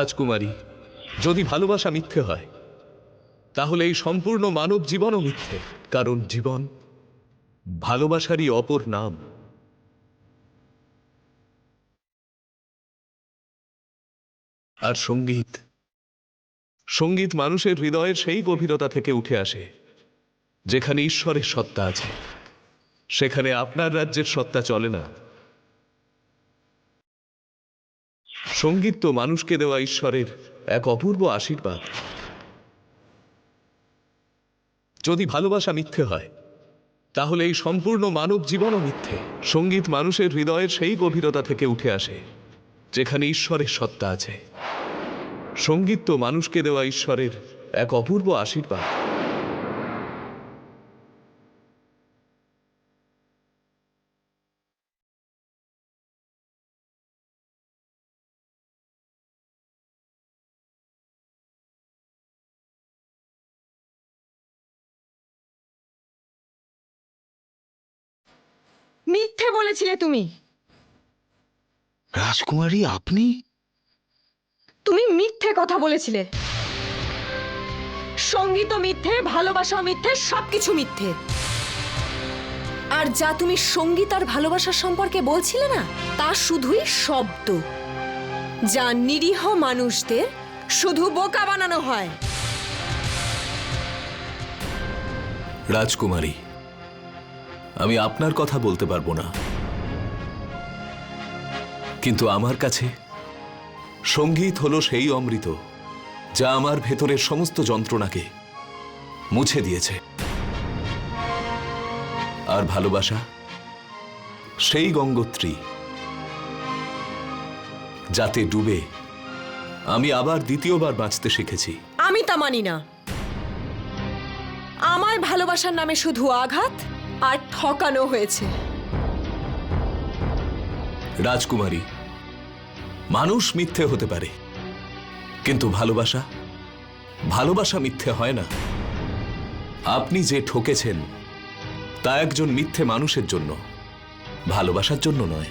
রাজকুমারী, যদি ভালোবাসা মিথ্যে হয়, তাহলে এই সম্পূর্ণ মানব জীবনও মিথ্যে, কারণ জীবন ভালোবাসারই অপর নাম। আর সংগীত সংগীত মানুষের হৃদয়ের সেই গভীরতা থেকে উঠে আসে, যেখানে ঈশ্বরের সত্তা আছে, সেখানে আপনার রাজ্যের সত্তা চলে না। সংগীত তো মানুষকে দেওয়া ঈশ্বরের এক অপূর্ব আশীর্বাদ। যদি ভালোবাসা মিথ্যে হয়, তাহলে এই সম্পূর্ণ মানব জীবনও মিথ্যে। সংগীত মানুষের হৃদয়ের সেই গভীরতা থেকে উঠে আসে, যেখানে ঈশ্বরের সত্তা আছে। সংগীত তো মানুষকে দেওয়া ঈশ্বরের এক অপূর্ব আশীর্বাদ। মিথ্যে বলেছিলে তুমি। রাজকুমারী আপনি? তুমি মিথ্যে কথা বলেছিলে। সংগীত মিথ্যে ভালোবাসা মিথ্যে সবকিছু মিথ্যে। আর যা তুমি সংগীত আর ভালোবাসার সম্পর্কে বলছিলে না তা শুধুই শব্দ। যা নিরীহ মানুষদের শুধু বোকা বানানো হয়। রাজকুমারী আমি আপনার কথা বলতে পারব না। কিন্তু আমার কাছে সংগীত হলো সেই অমৃত, যা আমার ভেতরের সমস্ত যন্ত্রণাকে মুছে দিয়েছে। আর ভালোবাসা সেই গঙ্গোত্রী, যাতে ডুবে আমি আবার দ্বিতীয়বার বাঁচতে শিখেছি। আমি তা মানি না। আমার ভালোবাসার নামে শুধু আঘাত আর ঠকানো হয়েছে। রাজকুমারী, মানুষ মিথ্যে হতে পারে, কিন্তু ভালোবাসা ভালোবাসা মিথ্যে হয় না। আপনি যে ঠকেছেন, তা একজন মিথ্যে মানুষের জন্য, ভালোবাসার জন্য নয়।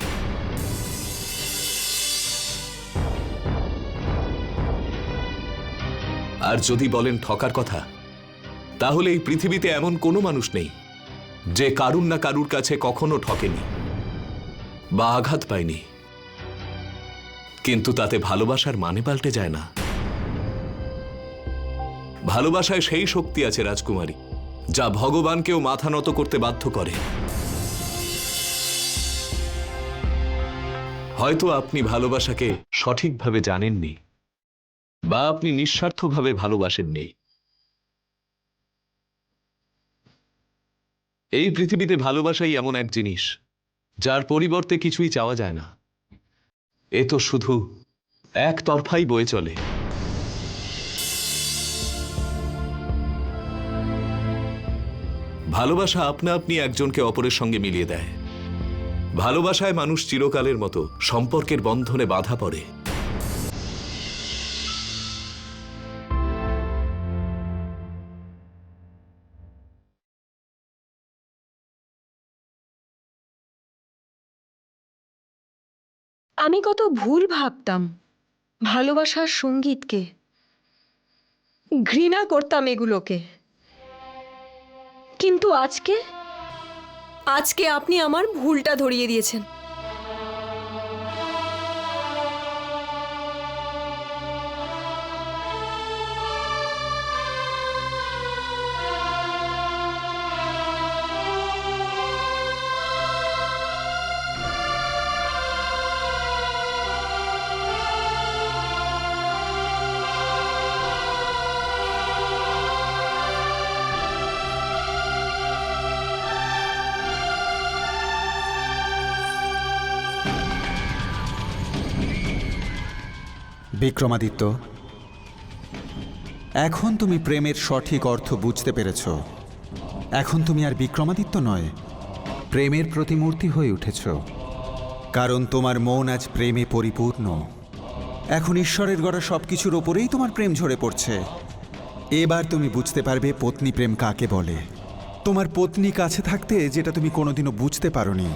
আর যদি বলেন ঠকার কথা, তাহলে এই পৃথিবীতে এমন কোনো মানুষ নেই যে কারুর না কারুর কাছে কখনো ঠকেনি বা আঘাত পায়নি। কিন্তু তাতে ভালোবাসার মানে পাল্টে যায় না। ভালোবাসায় সেই শক্তি আছে রাজকুমারী, যা ভগবানকেও মাথা নত করতে বাধ্য করে। হয়তো আপনি ভালোবাসাকে সঠিকভাবে জানেননি বা আপনি নিঃস্বার্থভাবে ভালোবাসেননি। এই পৃথিবীতে ভালোবাসাই এমন এক জিনিস, যার পরিবর্তে কিছুই চাওয়া যায় না। এ তো শুধু একতরফাই বয়ে চলে। ভালোবাসা আপনা আপনি একজনকে অপরের সঙ্গে মিলিয়ে দেয়। ভালোবাসায় মানুষ চিরকালের মতো সম্পর্কের বন্ধনে বাধা পড়ে। আমি কত ভুল ভাবতাম, ভালোবাসার সঙ্গীতকে। ঘৃণা করতাম এগুলোকে। কিন্তু আজকে আজকে আপনি আমার ভুলটা ধরিয়ে দিয়েছেন। বিক্রমাদিত্য, এখন তুমি প্রেমের সঠিক অর্থ বুঝতে পেরেছ। এখন তুমি আর বিক্রমাদিত্য নয়, প্রেমের প্রতিমূর্তি হয়ে উঠেছ। কারণ তোমার মন আজ প্রেমে পরিপূর্ণ। এখন ঈশ্বরের গড়া সব কিছুর ওপরেই তোমার প্রেম ঝরে পড়ছে। এবার তুমি বুঝতে পারবে পত্নী প্রেম কাকে বলে। তোমার পত্নী কাছে থাকতে যেটা তুমি কোনোদিনও বুঝতে পারোনি।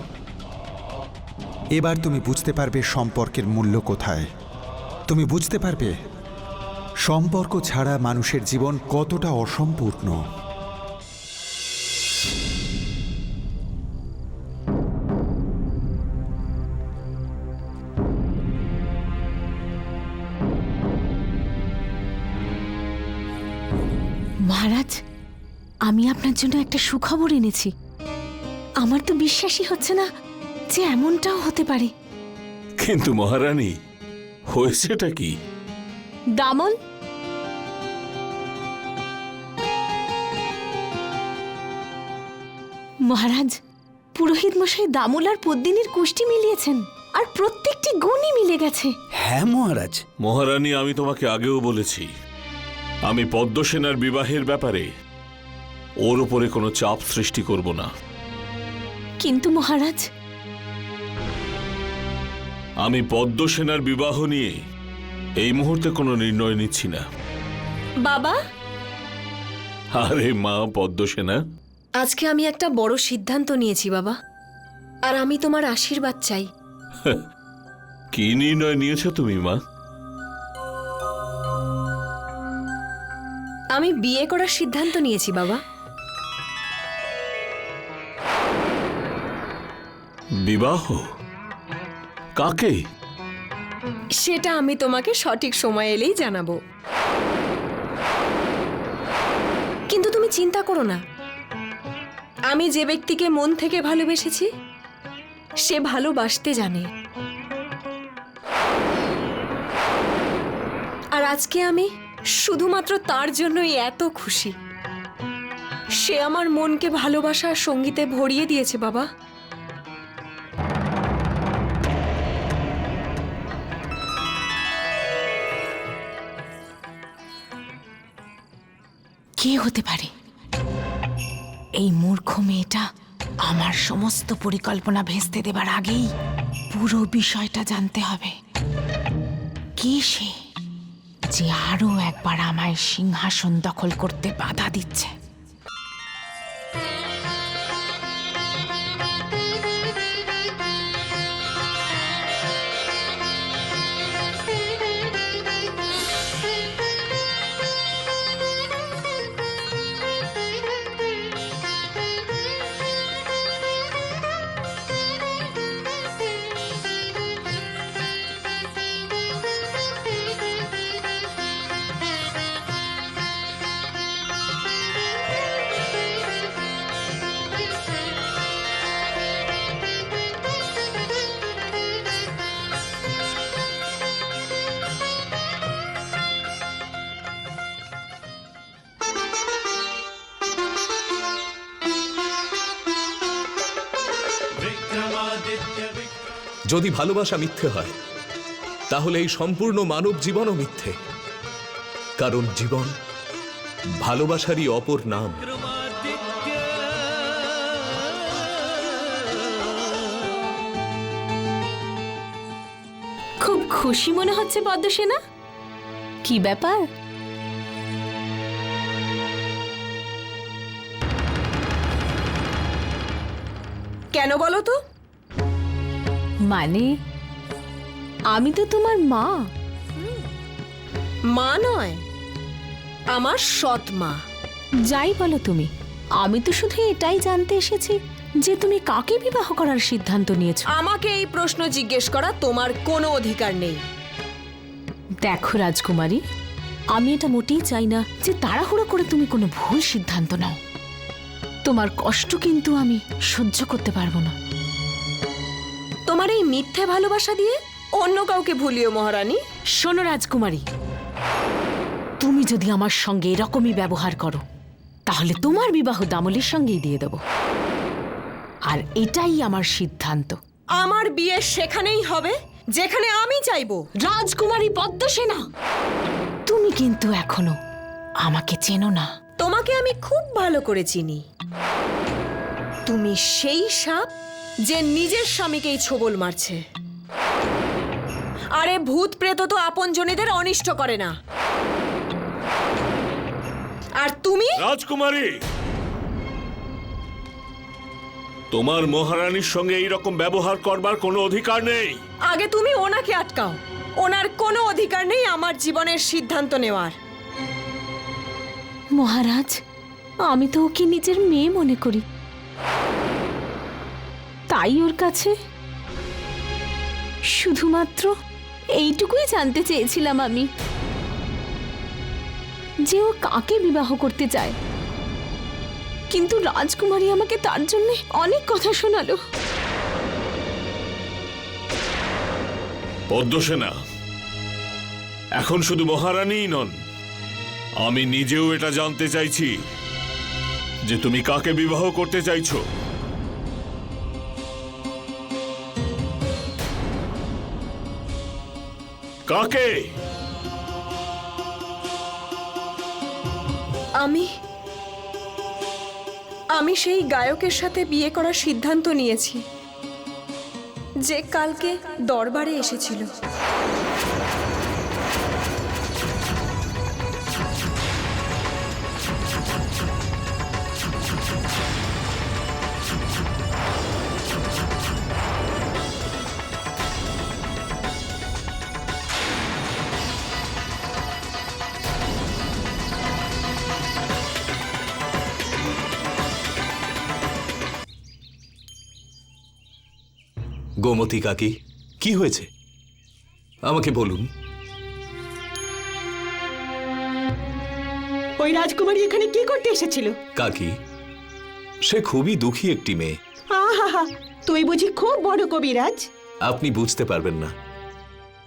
এবার তুমি বুঝতে পারবে সম্পর্কের মূল্য কোথায়। তুমি বুঝতে পারবে সম্পর্ক ছাড়া মানুষের জীবন কতটা অসম্পূর্ণ। মহারাজ আমি আপনার জন্য একটা সুখবর এনেছি। আমার তো বিশ্বাসই হচ্ছে না যে এমনটাও হতে পারে। কিন্তু মহারানী হয়েছেটা কি? দামন? মহারাজ পুরোহিত মশাই দামল আর পদ্মিনীর কুষ্টি মিলিয়েছেন আর প্রত্যেকটি গুণই মিলে গেছে। হ্যাঁ মহারাজ। মহারানী আমি তোমাকে আগেও বলেছি আমি পদ্মসেনার বিবাহের ব্যাপারে ওর উপরে কোনো চাপ সৃষ্টি করব না। কিন্তু মহারাজ আমি পদ্মসেনার বিবাহ নিয়ে এই মুহূর্তে কোনো নির্ণয় নিচ্ছি না। বাবা? আরে মা পদ্মসেনা। আজকে আমি একটা বড় সিদ্ধান্ত নিয়েছি বাবা। আর আমি তোমার আশীর্বাদ চাই। কি নির্ণয় নিয়েছো তুমি মা? আমি বিয়ে করার সিদ্ধান্ত নিয়েছি বাবা। বিবাহ? কাকে? সেটা আমি তোমাকে সঠিক সময় এলেই জানাব। কিন্তু তুমি চিন্তা করো না। আমি যে ব্যক্তিকে মন থেকে ভালোবেসেছি, সে ভালোবাসতে জানে। আর আজকে আমি শুধুমাত্র তার জন্যই এত খুশি। সে আমার মনকে ভালোবাসা সঙ্গীতে ভরিয়ে দিয়েছে, বাবা। কে হতে পারে? এই মূর্খ মেয়েটা আমার সমস্ত পরিকল্পনা ভেস্তে দেবার আগেই পুরো বিষয়টা জানতে হবে। কে সে যে আরও একবার আমায় সিংহাসন দখল করতে বাধা দিচ্ছে? যদি ভালোবাসা মিথ্যে হয় তাহলে এই সম্পূর্ণ মানব জীবনও মিথ্যে। কারণ জীবন ভালোবাসারই অপর নাম। খুব খুশি মনে হচ্ছে পদ্মসেনা। কি ব্যাপার? কেন বলো তো? মানে? আমি তো তোমার মা। মা নয় আমার সৎ মা। যাই বলো তুমি আমি তো শুধু এটাই জানতে এসেছি যে তুমি কাকে বিবাহ করার সিদ্ধান্ত নিয়েছো। আমাকে এই প্রশ্ন জিজ্ঞেস করা তোমার কোনো অধিকার নেই। দেখো রাজকুমারী আমি এটা মোটেই চাই না যে তাড়াহুড়ো করে তুমি কোনো ভুল সিদ্ধান্ত নাও। তোমার কষ্ট কিন্তু আমি সহ্য করতে পারব না। তোমার এই মিথ্যে ভালোবাসা দিয়ে অন্য কাউকে ভুলিও মহারানী? শোনো রাজকুমারী তুমি যদি আমার সঙ্গে এরকমই ব্যবহার করো তাহলে তোমার বিবাহ দামলের সঙ্গেই দিয়ে দেব। আর এটাই আমার সিদ্ধান্ত। আমার বিয়ে সেখানেই হবে যেখানে আমি চাইব। রাজকুমারী পদ্মসেনা তুমি কিন্তু এখনও আমাকে চেনো না। তোমাকে আমি খুব ভালো করে চিনি। তুমি সেই সাপ যে নিজের স্বামীকেই ছোবল মারছে। আরে ভূত প্রেত তো আপনজনেদের অনিষ্ট করে না। আর তুমি? রাজকুমারী! তোমার মহারানীর সঙ্গে এই রকম ব্যবহার করবার কোনো অধিকার নেই। আগে তুমি ওনাকে আটকাও। ওনার কোনো অধিকার নেই আমার জীবনের সিদ্ধান্ত নেওয়ার। মহারাজ আমি তো ওকে নিজের মেয়ে মনে করি। তাই ওর কাছে? শুধুমাত্র এইটুকুই জানতে চেয়েছিলাম আমি। যে ও কাকে বিবাহ করতে চায়। কিন্তু রাজকুমারী আমাকে তার জন্য অনেক কথা শোনালো। পদ্মসেনা, এখন শুধু মহারানীই নন, আমি নিজেও এটা জানতে চাইছি যে তুমি কাকে বিবাহ করতে চাইছো? কাকে? আমি আমি সেই গায়কের সাথে বিয়ে করার সিদ্ধান্ত নিয়েছি যে কালকে দরবারে এসেছিল। গোমতী কাকি কি হয়েছে? আমাকে বলুন। ওই রাজকুমারী এখানে কি করতে এসেছিল? কাকি সে খুবই দুঃখী একটি মেয়ে। আহা তুই বুঝি খুব বড় কবিরাজ। আপনি বুঝতে পারবেন না।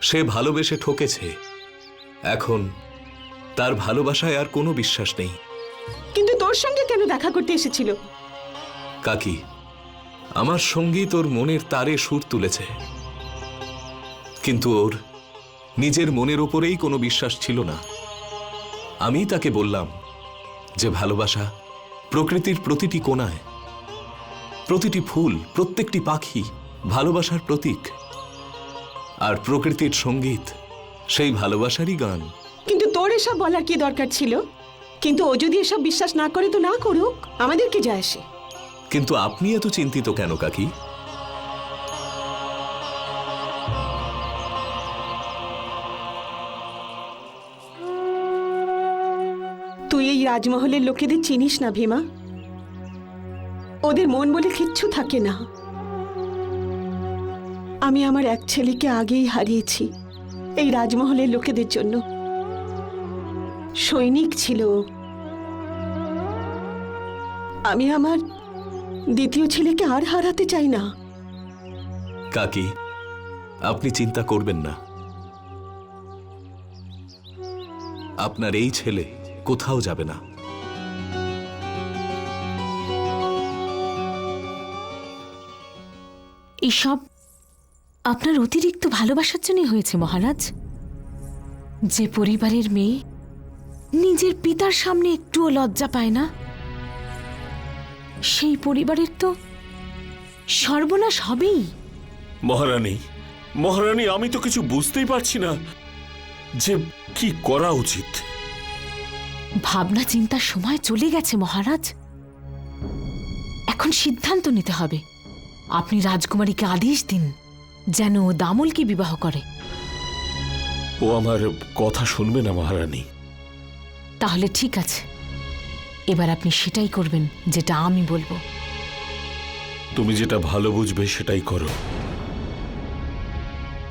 সে ভালোবেসে ঠকেছে। এখন তার ভালোবাসায় আর কোনো বিশ্বাস নেই। কিন্তু তোর সঙ্গে কেন দেখা করতে এসেছিল? কাকি আমার সংগীত ওর মনের তারে সুর তুলেছে। কিন্তু ওর নিজের মনের ওপরেই কোনো বিশ্বাস ছিল না। আমি তাকে বললাম যে, ভালোবাসা প্রকৃতির প্রতিটি কোণায়, প্রতিটি ফুল, প্রত্যেকটি পাখি ভালোবাসার প্রতীক। আর প্রকৃতির সংগীত সেই ভালোবাসারই গান। কিন্তু তোর এসব বলার কি দরকার ছিল? কিন্তু ও যদি এসব বিশ্বাস না করে তো না করুক, আমাদের কি যায় আসে? কিন্তু আপনি এত চিন্তিত কেন, কাকি? তুই এই রাজমহলের লোকেদের চিনিস না, ভীমা? ওদের মন বলে কিচ্ছু থাকে না। আমি আমার এক ছেলেকে আগেই হারিয়েছি এই রাজমহলের লোকেদের জন্য। সৈনিক ছিল আমি আমার দ্বিতীয় ছেলেকে আর হারাতে চাই না। কাকি আপনি চিন্তা করবেন না। আপনার এই ছেলে কোথাও যাবে না। এসব আপনার অতিরিক্ত ভালোবাসার জন্যই হয়েছে মহারাজ। যে পরিবারের মেয়ে নিজের পিতার সামনে একটুও লজ্জা পায় না। সেই পরিবারের তো সর্বনাশ হবেই। মহারানী মহারানী আমি তো কিছু বুঝতেই পারছি না যে কি করা উচিত। ভাবনা চিন্তার সময় চলে গেছে মহারাজ। এখন সিদ্ধান্ত নিতে হবে। আপনি রাজকুমারীকে আদেশ দিন যেন ও দামলকে বিবাহ করে। ও আমার কথা শুনবে না মহারানী। তাহলে ঠিক আছে। এবার আপনি সেটাই করবেন যেটা আমি বলব। তুমি যেটা ভালো বুঝবে সেটাই করো।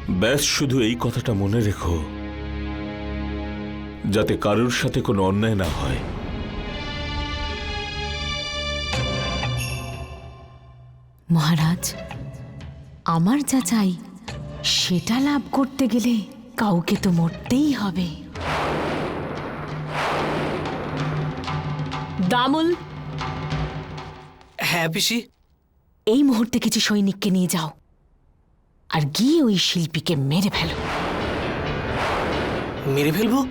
ব্যাস শুধু এই কথাটা মনে রেখো যাতে কারোর সাথে কোনো অন্যায় না হয়। মহারাজ আমার যা চাই সেটা লাভ করতে গেলে কাউকে তো মরতেই হবে। দামুল? হ্যাঁ পিসি। এই মুহূর্তে কিছু সৈনিককে নিয়ে যাও। আর গিয়ে ওই শিল্পীকে মেরে ফেলো। মেরে ফেলব?